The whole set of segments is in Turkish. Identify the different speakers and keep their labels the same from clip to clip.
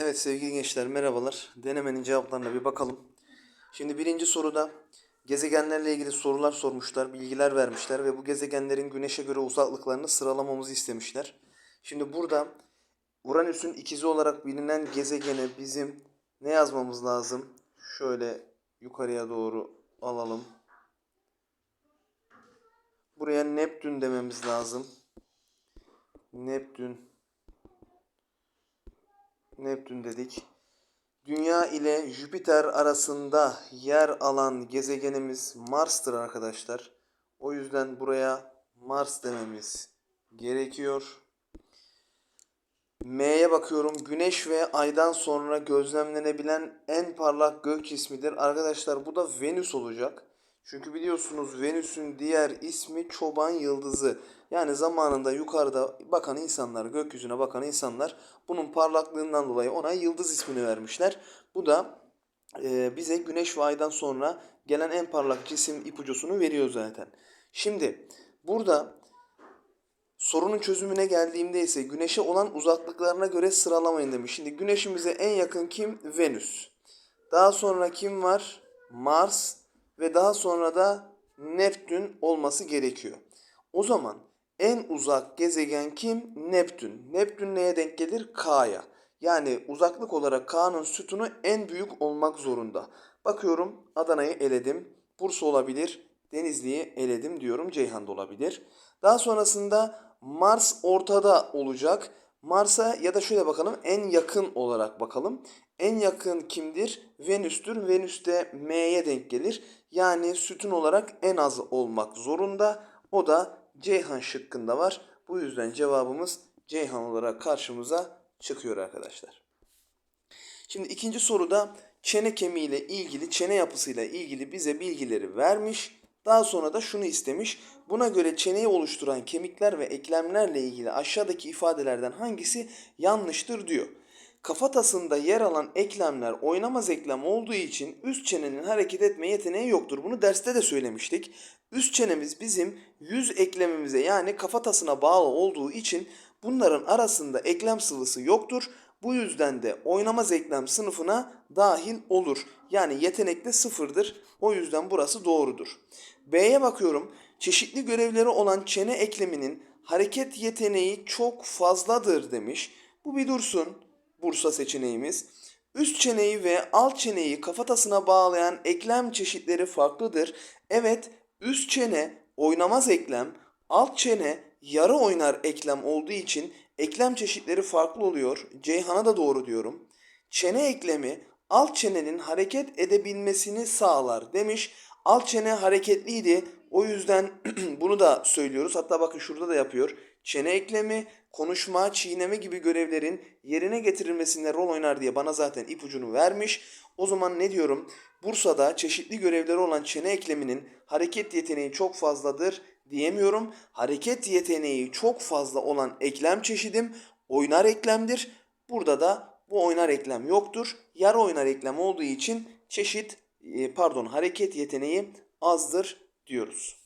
Speaker 1: Evet sevgili gençler merhabalar. Denemenin cevaplarına bir bakalım. Şimdi birinci soruda gezegenlerle ilgili sorular sormuşlar, bilgiler vermişler ve bu gezegenlerin güneşe göre uzaklıklarını sıralamamızı istemişler. Şimdi burada Uranüs'ün ikizi olarak bilinen gezegene bizim ne yazmamız lazım? Şöyle yukarıya doğru alalım. Buraya Neptün dememiz lazım. Neptün Neptün dedik. Dünya ile Jüpiter arasında yer alan gezegenimiz Mars'tır arkadaşlar. O yüzden buraya Mars dememiz gerekiyor. M'ye bakıyorum. Güneş ve aydan sonra gözlemlenebilen en parlak gök cismidir. Arkadaşlar bu da Venüs olacak. Çünkü biliyorsunuz Venüs'ün diğer ismi çoban yıldızı. Yani zamanında yukarıda bakan insanlar, gökyüzüne bakan insanlar bunun parlaklığından dolayı ona yıldız ismini vermişler. Bu da e, bize güneş ve aydan sonra gelen en parlak cisim ipucusunu veriyor zaten. Şimdi burada sorunun çözümüne geldiğimde ise güneşe olan uzaklıklarına göre sıralamayın demiş. Şimdi güneşimize en yakın kim? Venüs. Daha sonra kim var? Mars ve daha sonra da Neptün olması gerekiyor. O zaman en uzak gezegen kim? Neptün. Neptün neye denk gelir? K'ya. Yani uzaklık olarak K'nın sütunu en büyük olmak zorunda. Bakıyorum Adana'yı eledim. Bursa olabilir. Denizli'yi eledim diyorum. Ceyhan da olabilir. Daha sonrasında Mars ortada olacak. Mars'a ya da şöyle bakalım en yakın olarak bakalım. En yakın kimdir? Venüs'tür. Venüs de M'ye denk gelir. Yani sütun olarak en az olmak zorunda. O da Ceyhan şıkkında var. Bu yüzden cevabımız Ceyhan olarak karşımıza çıkıyor arkadaşlar. Şimdi ikinci soruda çene kemiği ile ilgili, çene yapısıyla ilgili bize bilgileri vermiş. Daha sonra da şunu istemiş. Buna göre çeneyi oluşturan kemikler ve eklemlerle ilgili aşağıdaki ifadelerden hangisi yanlıştır diyor. Kafatasında yer alan eklemler oynamaz eklem olduğu için üst çenenin hareket etme yeteneği yoktur. Bunu derste de söylemiştik. Üst çenemiz bizim yüz eklemimize yani kafatasına bağlı olduğu için bunların arasında eklem sıvısı yoktur. Bu yüzden de oynamaz eklem sınıfına dahil olur. Yani yetenekte sıfırdır. O yüzden burası doğrudur. B'ye bakıyorum. Çeşitli görevleri olan çene ekleminin hareket yeteneği çok fazladır demiş. Bu bir dursun. Bursa seçeneğimiz. Üst çeneyi ve alt çeneyi kafatasına bağlayan eklem çeşitleri farklıdır. Evet, üst çene oynamaz eklem, alt çene yarı oynar eklem olduğu için eklem çeşitleri farklı oluyor. Ceyhan'a da doğru diyorum. Çene eklemi alt çenenin hareket edebilmesini sağlar demiş. Alt çene hareketliydi. O yüzden bunu da söylüyoruz. Hatta bakın şurada da yapıyor. Çene eklemi, konuşma, çiğneme gibi görevlerin yerine getirilmesinde rol oynar diye bana zaten ipucunu vermiş. O zaman ne diyorum? Bursa'da çeşitli görevleri olan çene ekleminin hareket yeteneği çok fazladır diyemiyorum. Hareket yeteneği çok fazla olan eklem çeşidim oynar eklemdir. Burada da bu oynar eklem yoktur. Yarı oynar eklem olduğu için çeşit e, pardon hareket yeteneği azdır diyoruz.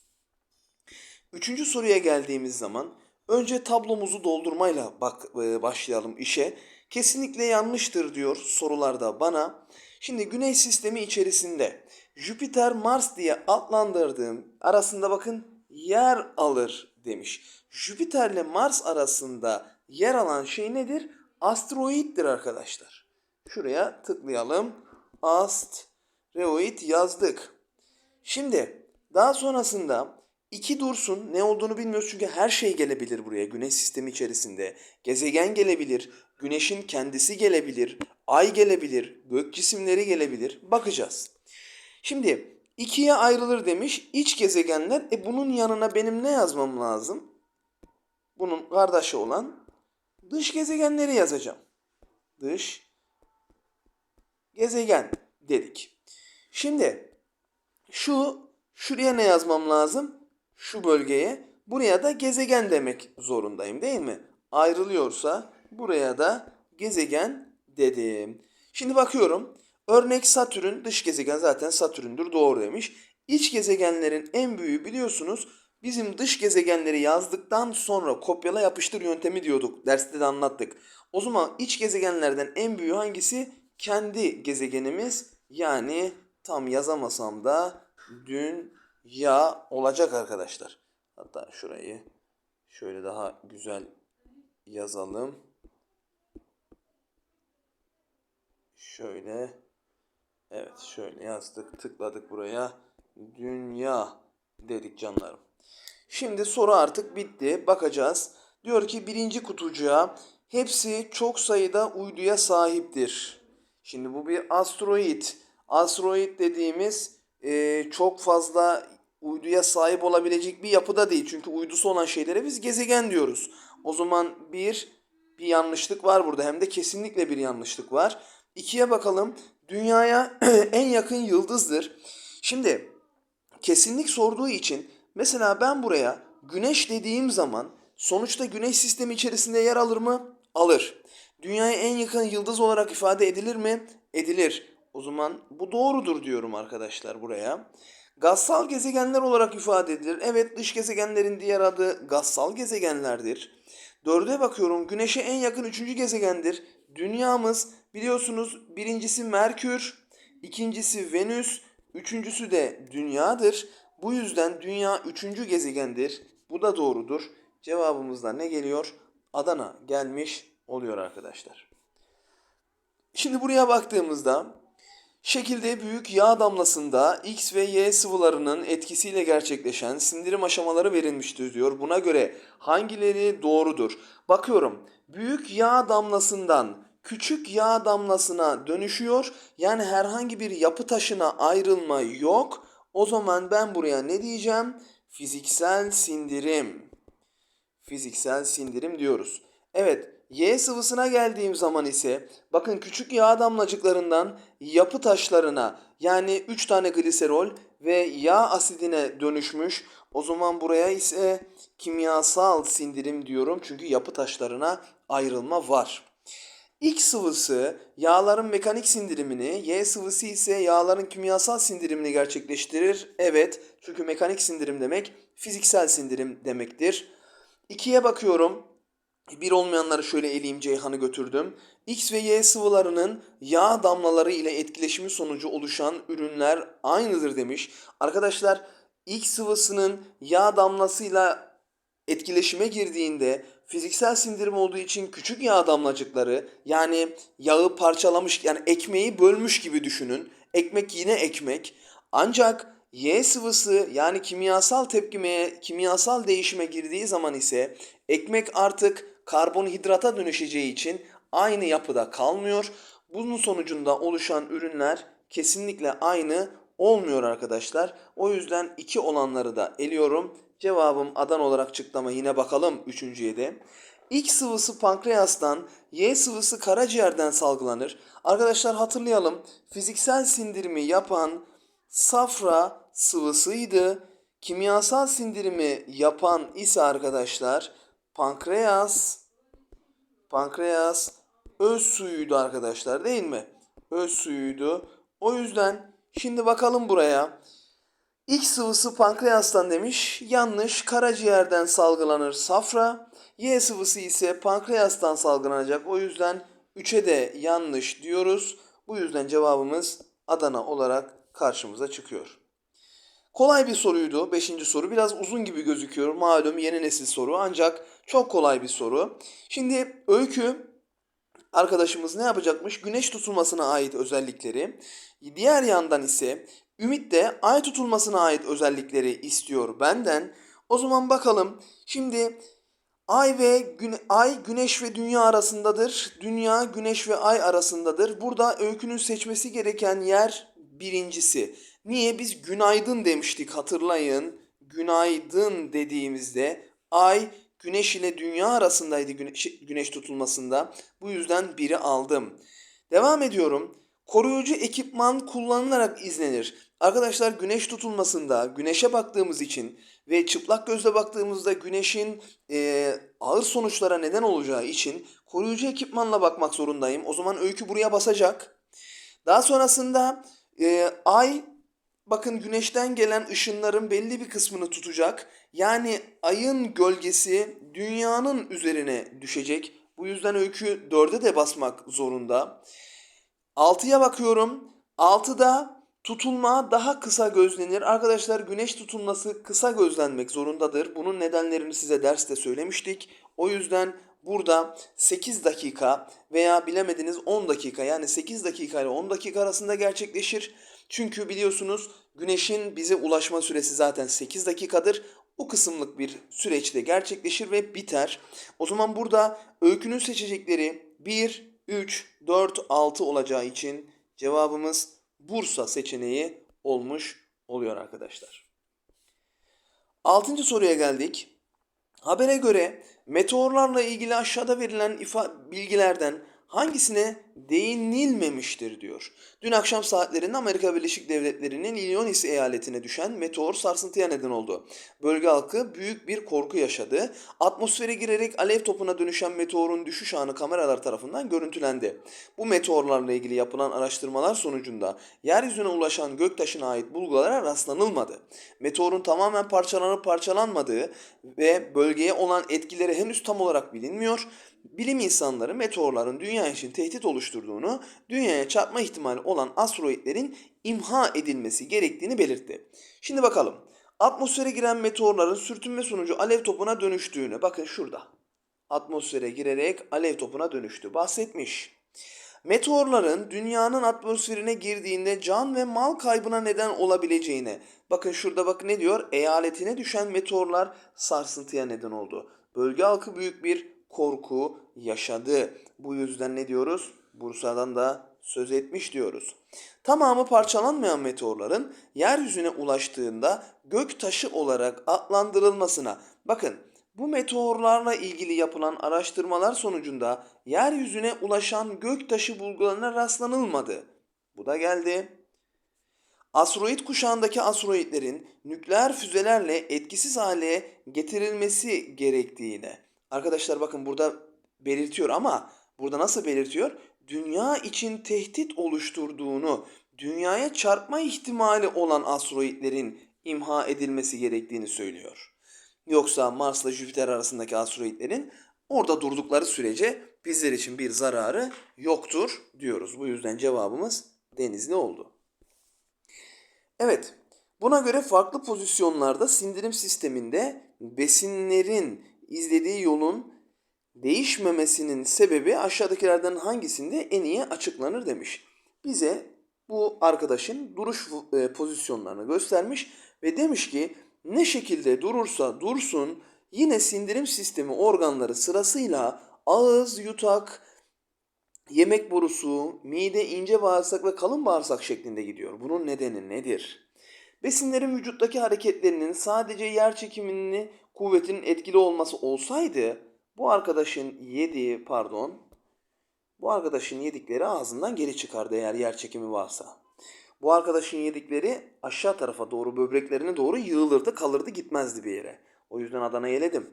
Speaker 1: Üçüncü soruya geldiğimiz zaman önce tablomuzu doldurmayla bak e, başlayalım işe. Kesinlikle yanlıştır diyor sorularda bana. Şimdi Güney sistemi içerisinde Jüpiter Mars diye adlandırdığım arasında bakın yer alır demiş. Jüpiter ile Mars arasında yer alan şey nedir? Asteroiddir arkadaşlar. Şuraya tıklayalım. Asteroid yazdık. Şimdi daha sonrasında iki dursun ne olduğunu bilmiyoruz çünkü her şey gelebilir buraya güneş sistemi içerisinde. Gezegen gelebilir, güneşin kendisi gelebilir, ay gelebilir, gök cisimleri gelebilir. Bakacağız. Şimdi ikiye ayrılır demiş iç gezegenler. E bunun yanına benim ne yazmam lazım? Bunun kardeşi olan dış gezegenleri yazacağım. Dış gezegen dedik. Şimdi şu şuraya ne yazmam lazım? Şu bölgeye. Buraya da gezegen demek zorundayım değil mi? Ayrılıyorsa buraya da gezegen dedim. Şimdi bakıyorum. Örnek Satürn dış gezegen zaten Satürn'dür doğru demiş. İç gezegenlerin en büyüğü biliyorsunuz bizim dış gezegenleri yazdıktan sonra kopyala yapıştır yöntemi diyorduk. Derste de anlattık. O zaman iç gezegenlerden en büyüğü hangisi? Kendi gezegenimiz yani tam yazamasam da dünya olacak arkadaşlar. Hatta şurayı şöyle daha güzel yazalım. Şöyle evet şöyle yazdık tıkladık buraya dünya dedik canlarım. Şimdi soru artık bitti. Bakacağız. Diyor ki birinci kutucuğa hepsi çok sayıda uyduya sahiptir. Şimdi bu bir asteroid. Asteroid dediğimiz e, çok fazla uyduya sahip olabilecek bir yapıda değil. Çünkü uydusu olan şeylere biz gezegen diyoruz. O zaman bir bir yanlışlık var burada. Hem de kesinlikle bir yanlışlık var. İkiye bakalım. Dünyaya en yakın yıldızdır. Şimdi kesinlik sorduğu için mesela ben buraya güneş dediğim zaman sonuçta güneş sistemi içerisinde yer alır mı? Alır. Dünyaya en yakın yıldız olarak ifade edilir mi? Edilir. O zaman bu doğrudur diyorum arkadaşlar buraya. Gazsal gezegenler olarak ifade edilir. Evet dış gezegenlerin diğer adı gazsal gezegenlerdir. Dörde bakıyorum. Güneşe en yakın üçüncü gezegendir. Dünyamız biliyorsunuz birincisi Merkür, ikincisi Venüs, üçüncüsü de Dünya'dır. Bu yüzden Dünya üçüncü gezegendir. Bu da doğrudur. Cevabımızda ne geliyor? Adana gelmiş oluyor arkadaşlar. Şimdi buraya baktığımızda şekilde büyük yağ damlasında X ve Y sıvılarının etkisiyle gerçekleşen sindirim aşamaları verilmiştir diyor. Buna göre hangileri doğrudur? Bakıyorum. Büyük yağ damlasından küçük yağ damlasına dönüşüyor. Yani herhangi bir yapı taşına ayrılma yok. O zaman ben buraya ne diyeceğim? Fiziksel sindirim. Fiziksel sindirim diyoruz. Evet, Y sıvısına geldiğim zaman ise bakın küçük yağ damlacıklarından yapı taşlarına yani 3 tane gliserol ve yağ asidine dönüşmüş. O zaman buraya ise kimyasal sindirim diyorum çünkü yapı taşlarına ayrılma var. X sıvısı yağların mekanik sindirimini, Y sıvısı ise yağların kimyasal sindirimini gerçekleştirir. Evet, çünkü mekanik sindirim demek fiziksel sindirim demektir. 2'ye bakıyorum. Bir olmayanları şöyle eleyim Ceyhan'ı götürdüm. X ve Y sıvılarının yağ damlaları ile etkileşimi sonucu oluşan ürünler aynıdır demiş. Arkadaşlar X sıvısının yağ damlasıyla etkileşime girdiğinde fiziksel sindirim olduğu için küçük yağ damlacıkları yani yağı parçalamış yani ekmeği bölmüş gibi düşünün. Ekmek yine ekmek. Ancak Y sıvısı yani kimyasal tepkimeye, kimyasal değişime girdiği zaman ise ekmek artık karbonhidrata dönüşeceği için aynı yapıda kalmıyor. Bunun sonucunda oluşan ürünler kesinlikle aynı olmuyor arkadaşlar. O yüzden iki olanları da eliyorum. Cevabım adan olarak çıktı ama yine bakalım üçüncüye de. X sıvısı pankreastan, Y sıvısı karaciğerden salgılanır. Arkadaşlar hatırlayalım. Fiziksel sindirimi yapan safra sıvısıydı. Kimyasal sindirimi yapan ise arkadaşlar pankreas pankreas öz suyuydu arkadaşlar değil mi? Öz suyuydu. O yüzden şimdi bakalım buraya. X sıvısı pankreastan demiş. Yanlış. Karaciğerden salgılanır safra. Y sıvısı ise pankreastan salgılanacak. O yüzden 3'e de yanlış diyoruz. Bu yüzden cevabımız Adana olarak karşımıza çıkıyor. Kolay bir soruydu. Beşinci soru. Biraz uzun gibi gözüküyor. Malum yeni nesil soru. Ancak çok kolay bir soru. Şimdi öykü arkadaşımız ne yapacakmış? Güneş tutulmasına ait özellikleri. Diğer yandan ise Ümit de ay tutulmasına ait özellikleri istiyor benden. O zaman bakalım. Şimdi ay ve güne, ay güneş ve dünya arasındadır. Dünya güneş ve ay arasındadır. Burada öykünün seçmesi gereken yer birincisi. Niye? Biz günaydın demiştik hatırlayın. Günaydın dediğimizde ay güneş ile dünya arasındaydı güneş, güneş tutulmasında. Bu yüzden biri aldım. Devam ediyorum. Koruyucu ekipman kullanılarak izlenir. Arkadaşlar güneş tutulmasında güneşe baktığımız için ve çıplak gözle baktığımızda güneşin e, ağır sonuçlara neden olacağı için koruyucu ekipmanla bakmak zorundayım. O zaman öykü buraya basacak. Daha sonrasında e, ay bakın güneşten gelen ışınların belli bir kısmını tutacak. Yani ayın gölgesi dünyanın üzerine düşecek. Bu yüzden öykü 4'e de basmak zorunda. 6'ya bakıyorum. 6'da tutulma daha kısa gözlenir. Arkadaşlar güneş tutulması kısa gözlenmek zorundadır. Bunun nedenlerini size derste söylemiştik. O yüzden burada 8 dakika veya bilemediniz 10 dakika yani 8 dakika ile 10 dakika arasında gerçekleşir. Çünkü biliyorsunuz güneşin bize ulaşma süresi zaten 8 dakikadır. O kısımlık bir süreçte gerçekleşir ve biter. O zaman burada öykünün seçecekleri 1, 3, 4, 6 olacağı için cevabımız Bursa seçeneği olmuş oluyor arkadaşlar. Altıncı soruya geldik. Habere göre meteorlarla ilgili aşağıda verilen ifa bilgilerden hangisine değinilmemiştir diyor. Dün akşam saatlerinde Amerika Birleşik Devletleri'nin Illinois eyaletine düşen meteor sarsıntıya neden oldu. Bölge halkı büyük bir korku yaşadı. Atmosfere girerek alev topuna dönüşen meteorun düşüş anı kameralar tarafından görüntülendi. Bu meteorlarla ilgili yapılan araştırmalar sonucunda yeryüzüne ulaşan göktaşına ait bulgulara rastlanılmadı. Meteorun tamamen parçalanıp parçalanmadığı ve bölgeye olan etkileri henüz tam olarak bilinmiyor. Bilim insanları meteorların dünya için tehdit oluşturduğunu, dünyaya çarpma ihtimali olan asteroidlerin imha edilmesi gerektiğini belirtti. Şimdi bakalım. Atmosfere giren meteorların sürtünme sonucu alev topuna dönüştüğünü bakın şurada. Atmosfere girerek alev topuna dönüştü. Bahsetmiş. Meteorların dünyanın atmosferine girdiğinde can ve mal kaybına neden olabileceğine. Bakın şurada bakın ne diyor? Eyaletine düşen meteorlar sarsıntıya neden oldu. Bölge halkı büyük bir korku yaşadı. Bu yüzden ne diyoruz? Bursa'dan da söz etmiş diyoruz. Tamamı parçalanmayan meteorların yeryüzüne ulaştığında gök taşı olarak adlandırılmasına bakın bu meteorlarla ilgili yapılan araştırmalar sonucunda yeryüzüne ulaşan gök taşı bulgularına rastlanılmadı. Bu da geldi. Asteroid kuşağındaki asteroidlerin nükleer füzelerle etkisiz hale getirilmesi gerektiğine. Arkadaşlar bakın burada belirtiyor ama burada nasıl belirtiyor? Dünya için tehdit oluşturduğunu, dünyaya çarpma ihtimali olan asteroidlerin imha edilmesi gerektiğini söylüyor. Yoksa Mars'la Jüpiter arasındaki asteroidlerin orada durdukları sürece bizler için bir zararı yoktur diyoruz. Bu yüzden cevabımız denizli oldu. Evet, buna göre farklı pozisyonlarda sindirim sisteminde besinlerin izlediği yolun değişmemesinin sebebi aşağıdakilerden hangisinde en iyi açıklanır demiş. Bize bu arkadaşın duruş e, pozisyonlarını göstermiş ve demiş ki ne şekilde durursa dursun yine sindirim sistemi organları sırasıyla ağız, yutak, yemek borusu, mide, ince bağırsak ve kalın bağırsak şeklinde gidiyor. Bunun nedeni nedir? Besinlerin vücuttaki hareketlerinin sadece yer çekimini kuvvetinin etkili olması olsaydı bu arkadaşın yediği pardon bu arkadaşın yedikleri ağzından geri çıkardı eğer yer çekimi varsa. Bu arkadaşın yedikleri aşağı tarafa doğru böbreklerine doğru yığılırdı kalırdı gitmezdi bir yere. O yüzden Adana yeledim.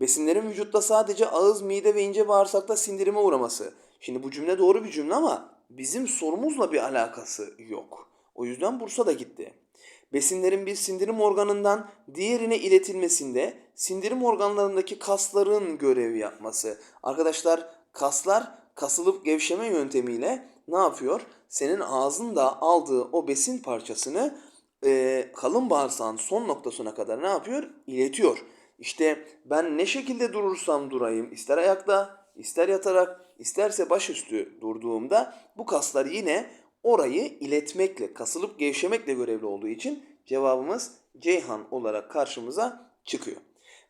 Speaker 1: Besinlerin vücutta sadece ağız, mide ve ince bağırsakta sindirime uğraması. Şimdi bu cümle doğru bir cümle ama bizim sorumuzla bir alakası yok. O yüzden Bursa da gitti. Besinlerin bir sindirim organından diğerine iletilmesinde sindirim organlarındaki kasların görev yapması. Arkadaşlar kaslar kasılıp gevşeme yöntemiyle ne yapıyor? Senin ağzında aldığı o besin parçasını e, kalın bağırsağın son noktasına kadar ne yapıyor? İletiyor. İşte ben ne şekilde durursam durayım, ister ayakta, ister yatarak, isterse başüstü durduğumda bu kaslar yine orayı iletmekle, kasılıp gevşemekle görevli olduğu için cevabımız Ceyhan olarak karşımıza çıkıyor.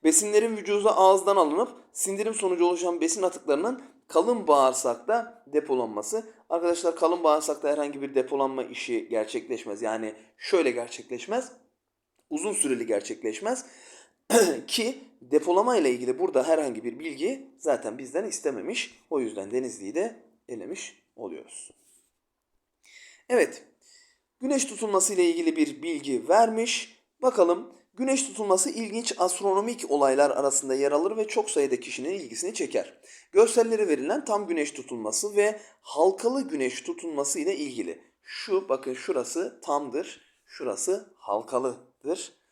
Speaker 1: Besinlerin vücuda ağızdan alınıp sindirim sonucu oluşan besin atıklarının kalın bağırsakta depolanması. Arkadaşlar kalın bağırsakta herhangi bir depolanma işi gerçekleşmez. Yani şöyle gerçekleşmez. Uzun süreli gerçekleşmez. Ki depolama ile ilgili burada herhangi bir bilgi zaten bizden istememiş. O yüzden Denizli'yi de elemiş oluyoruz. Evet. Güneş tutulması ile ilgili bir bilgi vermiş. Bakalım güneş tutulması ilginç astronomik olaylar arasında yer alır ve çok sayıda kişinin ilgisini çeker. Görselleri verilen tam güneş tutulması ve halkalı güneş tutulması ile ilgili. Şu bakın şurası tamdır, şurası halkalıdır.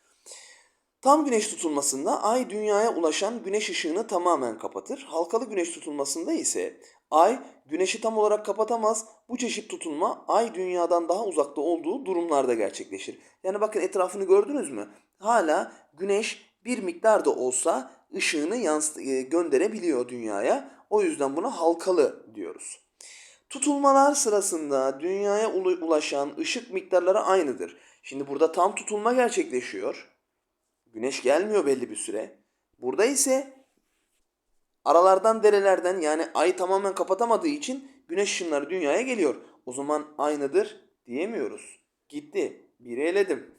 Speaker 1: Tam güneş tutulmasında ay dünyaya ulaşan güneş ışığını tamamen kapatır. Halkalı güneş tutulmasında ise ay güneşi tam olarak kapatamaz. Bu çeşit tutulma ay dünyadan daha uzakta olduğu durumlarda gerçekleşir. Yani bakın etrafını gördünüz mü? Hala güneş bir miktar da olsa ışığını yansı- e, gönderebiliyor dünyaya. O yüzden buna halkalı diyoruz. Tutulmalar sırasında dünyaya ulaşan ışık miktarları aynıdır. Şimdi burada tam tutulma gerçekleşiyor. Güneş gelmiyor belli bir süre. Burada ise aralardan derelerden yani ay tamamen kapatamadığı için güneş ışınları dünyaya geliyor. O zaman aynıdır diyemiyoruz. Gitti. Biri eledim.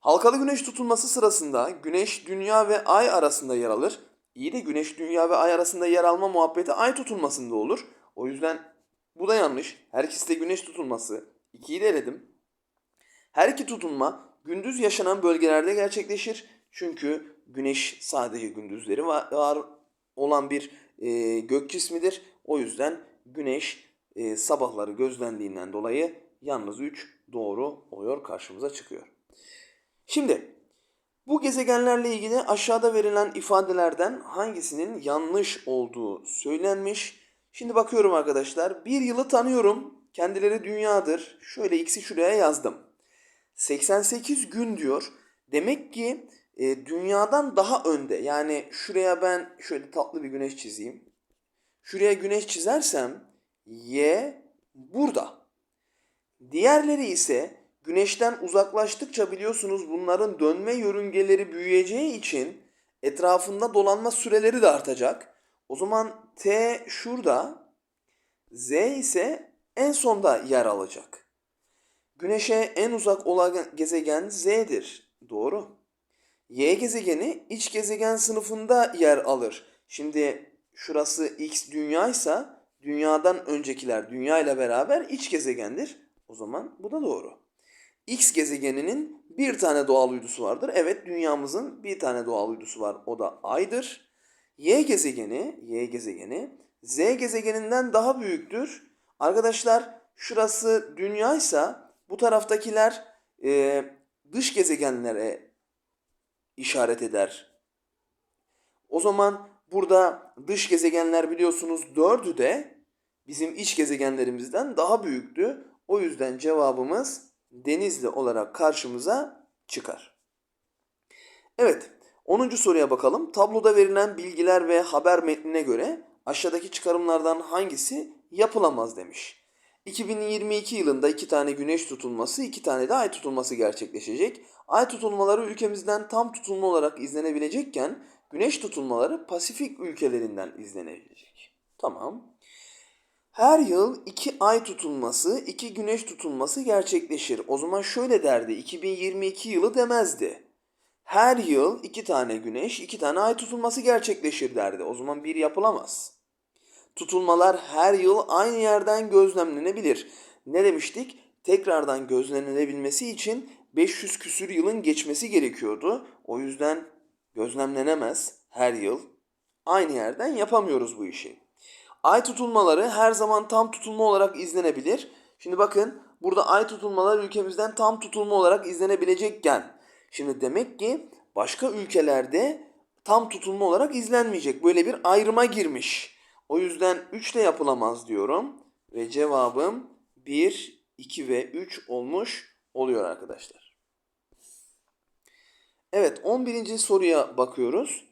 Speaker 1: Halkalı güneş tutulması sırasında güneş, dünya ve ay arasında yer alır. İyi de güneş, dünya ve ay arasında yer alma muhabbeti ay tutulmasında olur. O yüzden bu da yanlış. Her ikisi de güneş tutulması. İkiyi de eledim. Her iki tutulma gündüz yaşanan bölgelerde gerçekleşir. Çünkü güneş sadece gündüzleri var, olan bir e, gök cismidir. O yüzden güneş e, sabahları gözlendiğinden dolayı yalnız 3 doğru oluyor karşımıza çıkıyor. Şimdi bu gezegenlerle ilgili aşağıda verilen ifadelerden hangisinin yanlış olduğu söylenmiş. Şimdi bakıyorum arkadaşlar. Bir yılı tanıyorum. Kendileri dünyadır. Şöyle x'i şuraya yazdım. 88 gün diyor. Demek ki e, dünyadan daha önde. Yani şuraya ben şöyle tatlı bir güneş çizeyim. Şuraya güneş çizersem y burada. Diğerleri ise güneşten uzaklaştıkça biliyorsunuz bunların dönme yörüngeleri büyüyeceği için etrafında dolanma süreleri de artacak. O zaman T şurada, Z ise en sonda yer alacak. Güneşe en uzak olan gezegen Z'dir. Doğru. Y gezegeni iç gezegen sınıfında yer alır. Şimdi şurası X dünyaysa dünyadan öncekiler dünya ile beraber iç gezegendir. O zaman bu da doğru. X gezegeninin bir tane doğal uydusu vardır. Evet dünyamızın bir tane doğal uydusu var. O da Ay'dır. Y gezegeni, Y gezegeni Z gezegeninden daha büyüktür. Arkadaşlar şurası dünyaysa bu taraftakiler e, dış gezegenlere işaret eder. O zaman burada dış gezegenler biliyorsunuz dördü de bizim iç gezegenlerimizden daha büyüktü. O yüzden cevabımız Denizli olarak karşımıza çıkar. Evet, 10. soruya bakalım. Tabloda verilen bilgiler ve haber metnine göre aşağıdaki çıkarımlardan hangisi yapılamaz demiş. 2022 yılında iki tane güneş tutulması, iki tane de ay tutulması gerçekleşecek. Ay tutulmaları ülkemizden tam tutulma olarak izlenebilecekken güneş tutulmaları Pasifik ülkelerinden izlenebilecek. Tamam. Her yıl iki ay tutulması, iki güneş tutulması gerçekleşir. O zaman şöyle derdi, 2022 yılı demezdi. Her yıl iki tane güneş, iki tane ay tutulması gerçekleşir derdi. O zaman bir yapılamaz. Tutulmalar her yıl aynı yerden gözlemlenebilir. Ne demiştik? Tekrardan gözlemlenebilmesi için 500 küsür yılın geçmesi gerekiyordu. O yüzden gözlemlenemez her yıl. Aynı yerden yapamıyoruz bu işi. Ay tutulmaları her zaman tam tutulma olarak izlenebilir. Şimdi bakın burada ay tutulmaları ülkemizden tam tutulma olarak izlenebilecekken şimdi demek ki başka ülkelerde tam tutulma olarak izlenmeyecek. Böyle bir ayrıma girmiş. O yüzden 3 de yapılamaz diyorum ve cevabım 1, 2 ve 3 olmuş oluyor arkadaşlar. Evet 11. soruya bakıyoruz.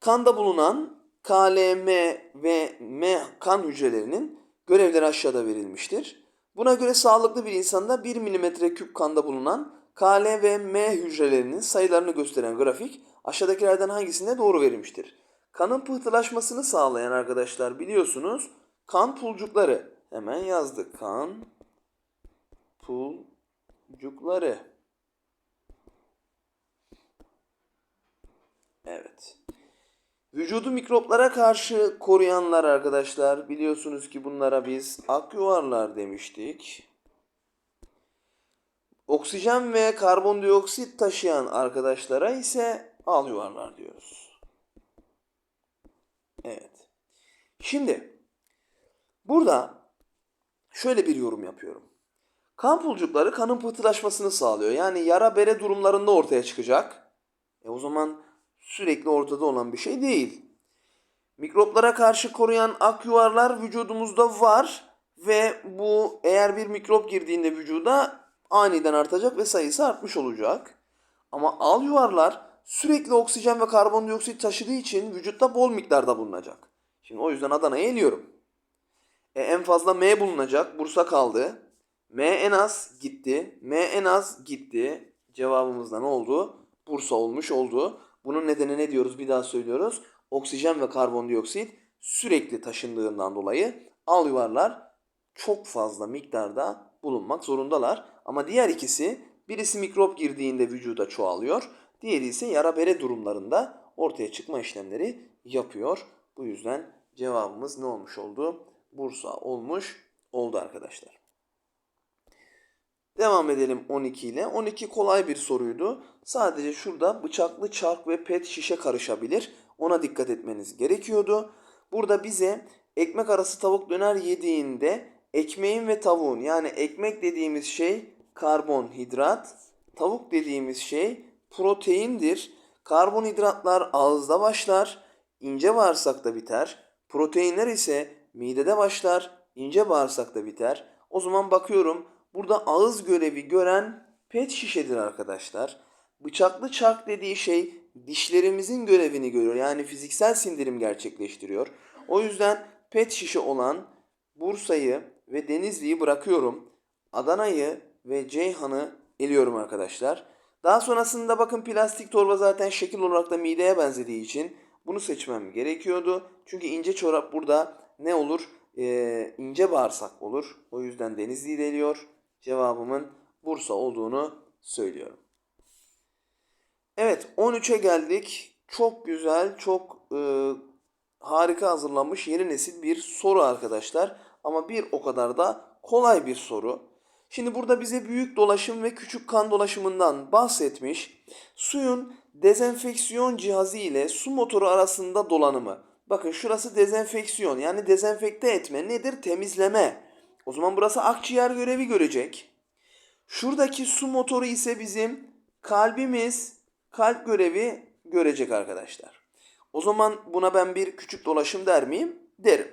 Speaker 1: Kanda bulunan KLM ve M kan hücrelerinin görevleri aşağıda verilmiştir. Buna göre sağlıklı bir insanda 1 mm küp kanda bulunan KL ve M hücrelerinin sayılarını gösteren grafik aşağıdakilerden hangisinde doğru verilmiştir? Kanın pıhtılaşmasını sağlayan arkadaşlar biliyorsunuz kan pulcukları. Hemen yazdık. Kan pulcukları. Evet. Vücudu mikroplara karşı koruyanlar arkadaşlar biliyorsunuz ki bunlara biz ak yuvarlar demiştik. Oksijen ve karbondioksit taşıyan arkadaşlara ise al yuvarlar diyoruz. Evet. Şimdi burada şöyle bir yorum yapıyorum. Kan pulcukları kanın pıhtılaşmasını sağlıyor. Yani yara bere durumlarında ortaya çıkacak. E o zaman sürekli ortada olan bir şey değil. Mikroplara karşı koruyan ak yuvarlar vücudumuzda var ve bu eğer bir mikrop girdiğinde vücuda aniden artacak ve sayısı artmış olacak. Ama al yuvarlar sürekli oksijen ve karbondioksit taşıdığı için vücutta bol miktarda bulunacak. Şimdi o yüzden Adana'yı eliyorum. E, en fazla M bulunacak. Bursa kaldı. M en az gitti. M en az gitti. Cevabımız da ne oldu? Bursa olmuş oldu. Bunun nedeni ne diyoruz? Bir daha söylüyoruz. Oksijen ve karbondioksit sürekli taşındığından dolayı al yuvarlar çok fazla miktarda bulunmak zorundalar. Ama diğer ikisi birisi mikrop girdiğinde vücuda çoğalıyor. Diğeri ise yara bere durumlarında ortaya çıkma işlemleri yapıyor. Bu yüzden cevabımız ne olmuş oldu? Bursa olmuş oldu arkadaşlar. Devam edelim 12 ile. 12 kolay bir soruydu. Sadece şurada bıçaklı çark ve pet şişe karışabilir. Ona dikkat etmeniz gerekiyordu. Burada bize ekmek arası tavuk döner yediğinde ekmeğin ve tavuğun yani ekmek dediğimiz şey karbonhidrat, tavuk dediğimiz şey proteindir. Karbonhidratlar ağızda başlar, ince bağırsakta biter. Proteinler ise midede başlar, ince bağırsakta biter. O zaman bakıyorum burada ağız görevi gören pet şişedir arkadaşlar. Bıçaklı çark dediği şey dişlerimizin görevini görüyor. Yani fiziksel sindirim gerçekleştiriyor. O yüzden pet şişe olan Bursa'yı ve Denizli'yi bırakıyorum. Adana'yı ve Ceyhan'ı eliyorum arkadaşlar. Daha sonrasında bakın plastik torba zaten şekil olarak da mideye benzediği için bunu seçmem gerekiyordu. Çünkü ince çorap burada ne olur? Ee, ince bağırsak olur. O yüzden Denizli'yi de eliyor. Cevabımın Bursa olduğunu söylüyorum. Evet 13'e geldik. Çok güzel, çok e, harika hazırlanmış yeni nesil bir soru arkadaşlar. Ama bir o kadar da kolay bir soru. Şimdi burada bize büyük dolaşım ve küçük kan dolaşımından bahsetmiş. Suyun dezenfeksiyon cihazı ile su motoru arasında dolanımı. Bakın şurası dezenfeksiyon yani dezenfekte etme nedir? Temizleme. O zaman burası akciğer görevi görecek. Şuradaki su motoru ise bizim kalbimiz kalp görevi görecek arkadaşlar. O zaman buna ben bir küçük dolaşım der miyim? Derim.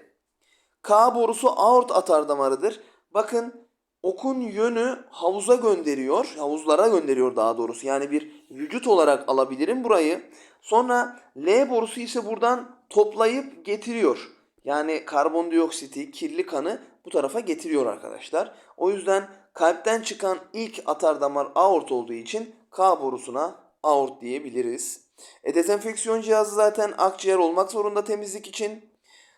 Speaker 1: K borusu aort atar damarıdır. Bakın okun yönü havuza gönderiyor. Havuzlara gönderiyor daha doğrusu. Yani bir vücut olarak alabilirim burayı. Sonra L borusu ise buradan toplayıp getiriyor. Yani karbondioksiti, kirli kanı bu tarafa getiriyor arkadaşlar. O yüzden kalpten çıkan ilk atar damar aort olduğu için K borusuna aort diyebiliriz. E dezenfeksiyon cihazı zaten akciğer olmak zorunda temizlik için.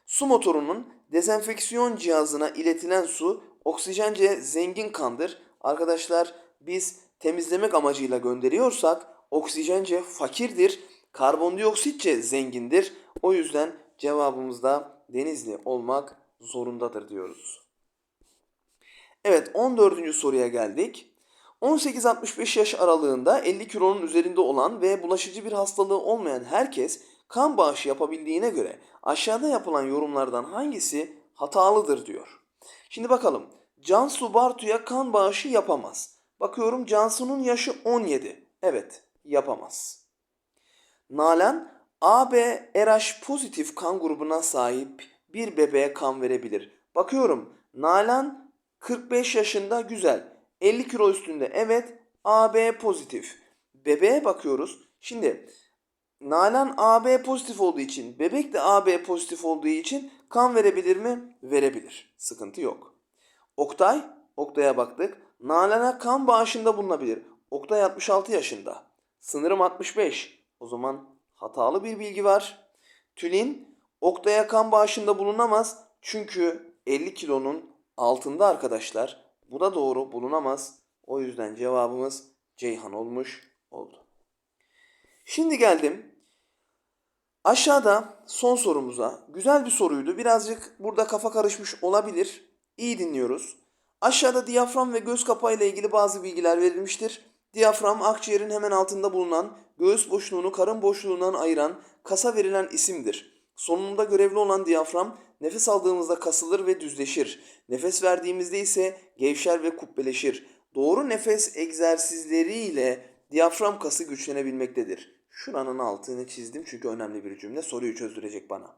Speaker 1: Su motorunun dezenfeksiyon cihazına iletilen su oksijence zengin kandır. Arkadaşlar biz temizlemek amacıyla gönderiyorsak oksijence fakirdir, karbondioksitçe zengindir. O yüzden cevabımız da Denizli olmak zorundadır diyoruz. Evet 14. soruya geldik. 18-65 yaş aralığında 50 kilonun üzerinde olan ve bulaşıcı bir hastalığı olmayan herkes kan bağışı yapabildiğine göre aşağıda yapılan yorumlardan hangisi hatalıdır diyor. Şimdi bakalım. Cansu Bartu'ya kan bağışı yapamaz. Bakıyorum Cansu'nun yaşı 17. Evet yapamaz. Nalan AB RH pozitif kan grubuna sahip bir bebeğe kan verebilir. Bakıyorum Nalan 45 yaşında güzel. 50 kilo üstünde evet AB pozitif. Bebeğe bakıyoruz. Şimdi Nalan AB pozitif olduğu için, bebek de AB pozitif olduğu için kan verebilir mi? Verebilir. Sıkıntı yok. Oktay, Oktay'a baktık. Nalan'a kan bağışında bulunabilir. Oktay 66 yaşında. Sınırım 65. O zaman hatalı bir bilgi var. Tülin, Oktay'a kan bağışında bulunamaz. Çünkü 50 kilonun altında arkadaşlar. Bu da doğru bulunamaz. O yüzden cevabımız Ceyhan olmuş oldu. Şimdi geldim Aşağıda son sorumuza güzel bir soruydu. Birazcık burada kafa karışmış olabilir. İyi dinliyoruz. Aşağıda diyafram ve göz kapağı ile ilgili bazı bilgiler verilmiştir. Diyafram akciğerin hemen altında bulunan göğüs boşluğunu karın boşluğundan ayıran kasa verilen isimdir. Sonunda görevli olan diyafram nefes aldığımızda kasılır ve düzleşir. Nefes verdiğimizde ise gevşer ve kubbeleşir. Doğru nefes egzersizleriyle diyafram kası güçlenebilmektedir. Şuranın altını çizdim çünkü önemli bir cümle soruyu çözdürecek bana.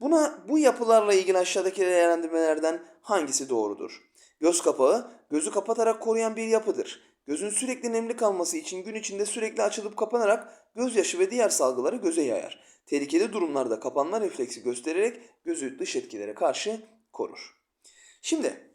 Speaker 1: Buna bu yapılarla ilgili aşağıdaki değerlendirmelerden hangisi doğrudur? Göz kapağı gözü kapatarak koruyan bir yapıdır. Gözün sürekli nemli kalması için gün içinde sürekli açılıp kapanarak gözyaşı ve diğer salgıları göze yayar. Tehlikeli durumlarda kapanma refleksi göstererek gözü dış etkilere karşı korur. Şimdi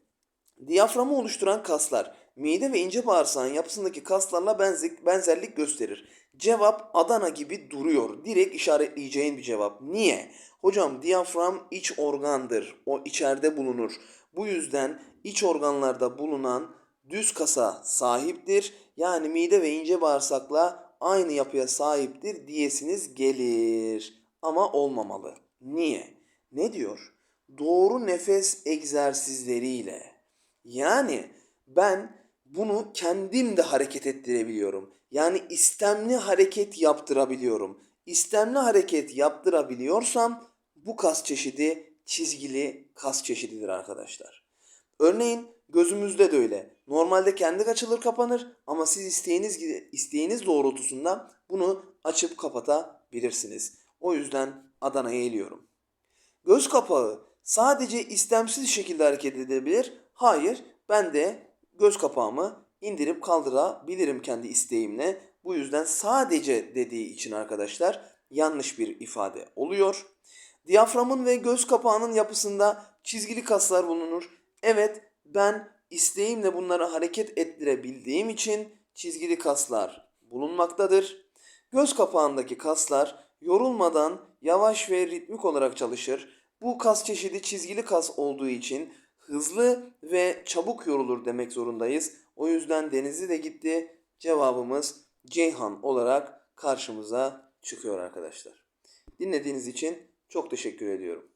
Speaker 1: diyaframı oluşturan kaslar mide ve ince bağırsağın yapısındaki kaslarla benzik, benzerlik gösterir. Cevap Adana gibi duruyor. Direkt işaretleyeceğin bir cevap. Niye? Hocam diyafram iç organdır. O içeride bulunur. Bu yüzden iç organlarda bulunan düz kasa sahiptir. Yani mide ve ince bağırsakla aynı yapıya sahiptir diyesiniz gelir. Ama olmamalı. Niye? Ne diyor? Doğru nefes egzersizleriyle. Yani ben bunu kendim de hareket ettirebiliyorum. Yani istemli hareket yaptırabiliyorum. İstemli hareket yaptırabiliyorsam bu kas çeşidi çizgili kas çeşididir arkadaşlar. Örneğin gözümüzde de öyle. Normalde kendi açılır kapanır ama siz isteğiniz isteğiniz doğrultusunda bunu açıp kapatabilirsiniz. O yüzden Adana'ya eliyorum. Göz kapağı sadece istemsiz şekilde hareket edebilir. Hayır, ben de göz kapağımı indirip kaldırabilirim kendi isteğimle. Bu yüzden sadece dediği için arkadaşlar yanlış bir ifade oluyor. Diyaframın ve göz kapağının yapısında çizgili kaslar bulunur. Evet, ben isteğimle bunları hareket ettirebildiğim için çizgili kaslar bulunmaktadır. Göz kapağındaki kaslar yorulmadan yavaş ve ritmik olarak çalışır. Bu kas çeşidi çizgili kas olduğu için hızlı ve çabuk yorulur demek zorundayız. O yüzden Denizli de gitti. Cevabımız Ceyhan olarak karşımıza çıkıyor arkadaşlar. Dinlediğiniz için çok teşekkür ediyorum.